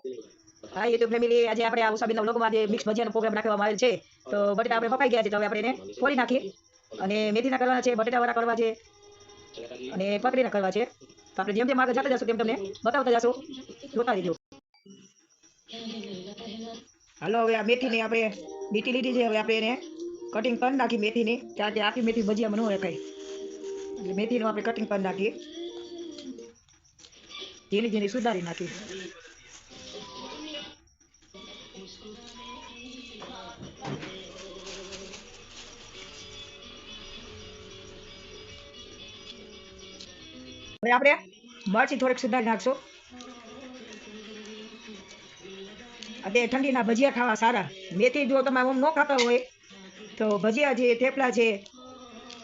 હા YouTube family આજે આપણે આ ઉષાબેનના વ્લોગમાં જે મિક્સ ભજીયાનો પ્રોગ્રામ રાખવામાં આવેલ છે. તો બટેટા આપણે પકાઈ ગયા છે, તો હવે આપણે એને ફોડી નાખીએ. અને મેથીના કરવાના છે બટેટાવાળા કરવા છે. અને પકડીના કરવા છે. તો આપણે જેમ જેમ આગળ જતા જશું તેમ તમને બતાવતા જશું. જોતા રહીજો. હાલો, હવે આ મેથીને આપણે બીટી લીધી છે. હવે આપણે એને કટિંગ કરી નાખી મેથીની. કારણ કે આખી મેથી ભજીયામાં ન રખાય એટલે મેથીનું આપણે કટિંગ કરી નાખીએ. ઝીણી ઝીણી સુધારી નાખી. હવે આપણે મરચી થોડીક સુધારી નાખશું. અત્યારે ઠંડીના ભજીયા ખાવા સારા. મેથી જો તમે આમ ન ખાતા હોય, તો ભજીયા છે, થેપલા છે,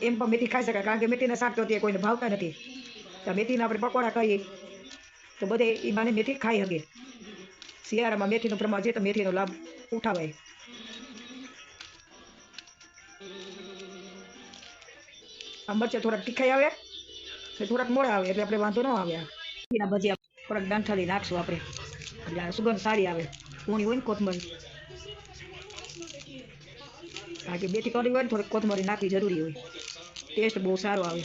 એમ પણ મેથી ખાઈ શકાય. કારણ કે મેથીના શાક તો અત્યારે કોઈને ભાવતા નથી. તો મેથીના આપણે પકોડા ખાઈએ, તો બધે એ માને મેથી ખાઈ શકે શિયાળામાં મેથીનું પ્રમાણ છે તો મેથીનો લાભ ઉઠાવાય. આ મરચા થોડાક તીખાઈ આવે ને થોડાક મોડા આવે એટલે આપણે વાંધો ન આવે આ. ભજીયા થોડાક દાંઠાલી નાખશું આપણે. એટલે સુગંધ સારી આવે. ઊણી હોય ને કોથમરી. કારણ કે બેથી કઢી હોય ને થોડીક કોથમરી નાખવી જરૂરી હોય. ટેસ્ટ બહુ સારો આવે.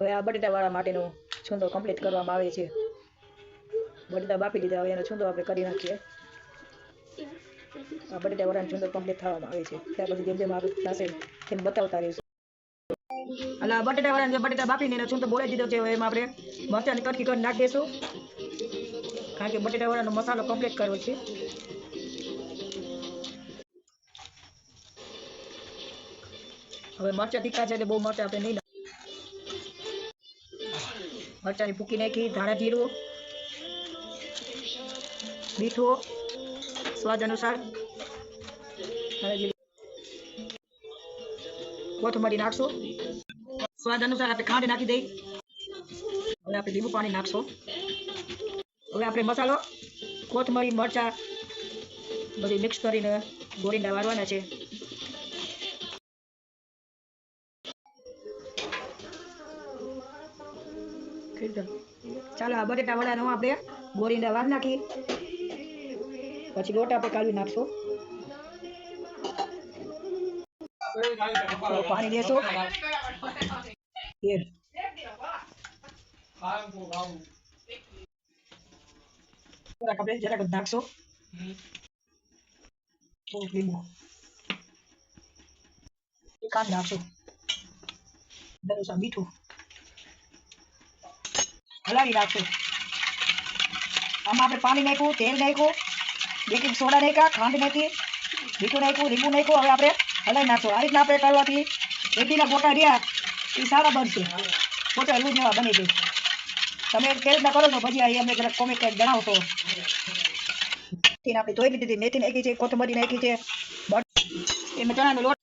હવે આ બટેટાવાળા માટેનો છૂંદો કમ્પ્લીટ કરવામાં આવે છે. બટેટા બાફી લીધા હવે એનો છૂંદો આપણે કરી નાખીએ. આ બટેટાવાળાનો છૂંદો કમ્પ્લીટ થવામાં આવે છે. ત્યાર પછી જેમ જેમ આપણે થશે તેમ બતાવતા રહીશું. એટલે આ બટેટાવાળાને જે બટેટા બાફીને એનો છૂંદો બોલાવી દીધો છે, હવે એમાં આપણે મરચાંની કટકી કરી નાખી દઈશું. કારણ કે બટેટાવાળાનો મસાલો કમ્પ્લીટ કરવો છે. હવે મરચા તીખા છે એટલે બહુ મરચા આપણે નહીં મરચાંની ભૂકી નાખી, ધાણા જીરું, મીઠું, સ્વાદ અનુસાર. કોથમરી નાખશું. સ્વાદ અનુસાર આપણે ખાંડ નાખી દઈ. હવે આપણે લીંબુ પાણી નાખશું. હવે આપણે મસાલો, કોથમરી, મરચાં, બધું મિક્સ કરીને ગોળીના વાળવાના છે. ચાલો આ બટેટા વડાનો આપણે ગોળીને વાર નાખી પછી લોટ આપણે કાઢી નાખશું. પાણી દેશો નાખશું. લીંબુ. નાખશું. દરસા મીઠું. હલાવી નાખશું આમાં આપણે પાણી નાખ્યું, તેલ નાખ્યું બેકિંગ સોડા નાખ્યા, ખાંડ નાખી, મીઠું નાખ્યું, લીંબુ નાખ્યું, હવે આપણે હલાવી નાખશું. આ રીતના આપણે કરવાથી રેતીના ગોટા રહ્યા, એ સારા બનશે. ગોટા હલવું જેવા બની જાય તમે કેવી રીતના કરો છો? પછી અહીં અમને જરાક કોમેન્ટ કંઈક જણાવશો. મેથીને આપણે ધોઈ લીધી મેથી નાખી છે, કોથમરી નાખી છે. બટ એમાં ચણાનો લોટ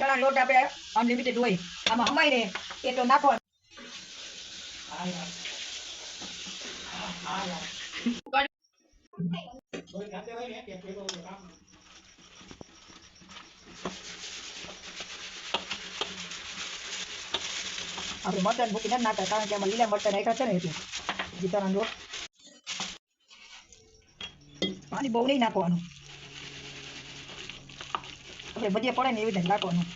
ચણાનો લોટ આપણે અનલિમિટેડ હોય. આમાં હમાય ને એટલો નાખો. આપણે મટન મૂકી નથી નાખતા, કારણ કે આમાં લીલા મરચાં નાખ્યા છે ને એટલે. જીતાના લોટ પાણી બહુ નહીં નાખવાનું. આપણે ભજીયા પડે ને એવી રીતે નાખવાનું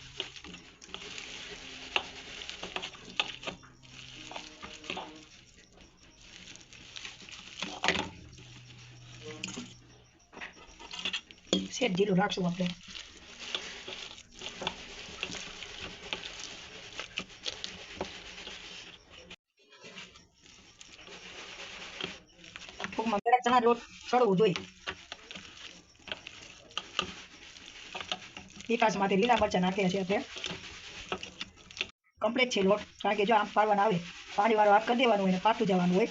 શેઠ જીરું રાખશું આપણે ટૂંકમાં બે ચણા રોટ ચડવું જોઈએ વિકાસ માટે લીલા મરચા નાખ્યા છે આપણે. કમ્પ્લીટ છે લોટ. કારણ કે જો આમ પાડવાનો આવે પાણી વાળો આપ કરી દેવાનું હોય પાટું જવાનું હોય.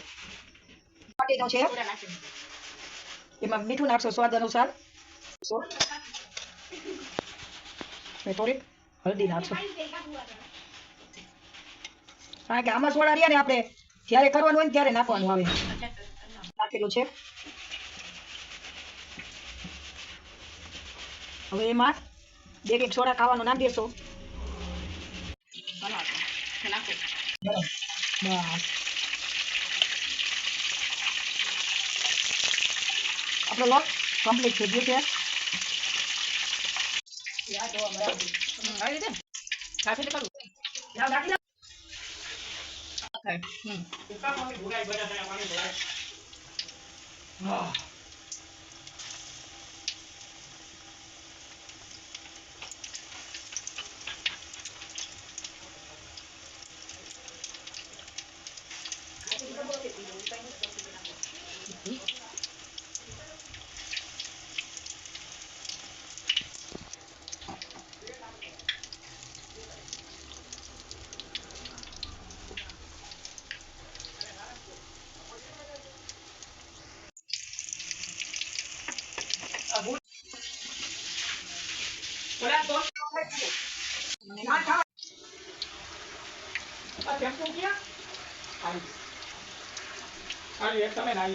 પાટીનો છે. એમાં મીઠું નાખશો સ્વાદ અનુસાર. થોડીક હલ્દી નાખશો. કારણ કે આમાં સોડા રહ્યા ને આપણે જ્યારે કરવાનું હોય ને ત્યારે નાખવાનું આવે. નાખેલું છે. હવે એમાં બેકિંગ સોડા ખાવાનું નામ દેશો. આપણો લોટ કમ્પ્લીટ થઈ ગયો છે. strength જાઓ, નાખી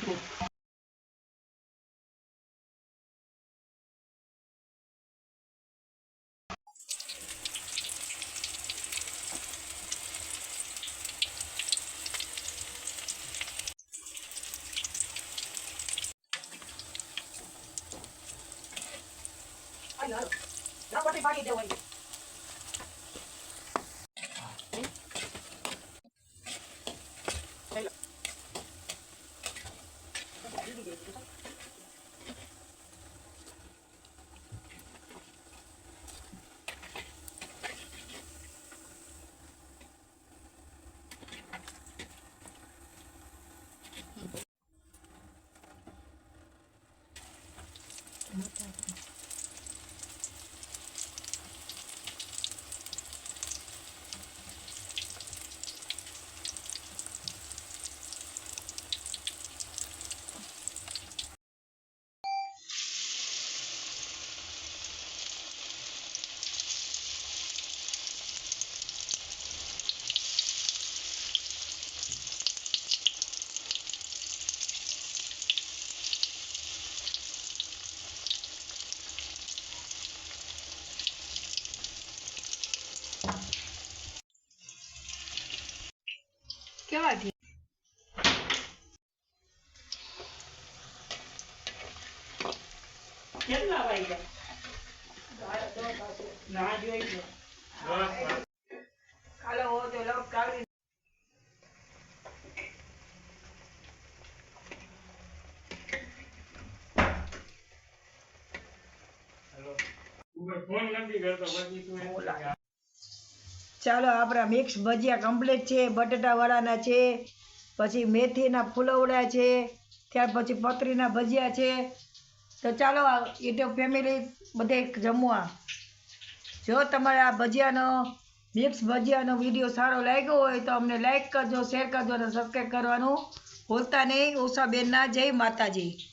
દો. હાલો, હાલો. લપોટી પાડી દેવાની. કેવા છે કેટલા વાગ્યા? ના જોઈ લો. કાલે હો તો લવ કાઢી ફોન નથી કરતો, પછી તું ચાલો આપણા મિક્સ ભજીયા કમ્પ્લીટ છે, બટાટાવાળાના છે, પછી મેથીના ફૂલવડા છે, ત્યાર પછી પતરીના ભજીયા છે. તો ચાલો યુટ્યુબ ફેમિલી બધે જમવા. જો તમારે આ ભજીયાનો, મિક્સ ભજીયાનો વીડિયો સારો લાગ્યો હોય તો અમને લાઈક કરજો શેર કરજો અને સબસ્ક્રાઈબ કરવાનું ભૂલતા નહીં. ઉષાબેનના જય માતાજી.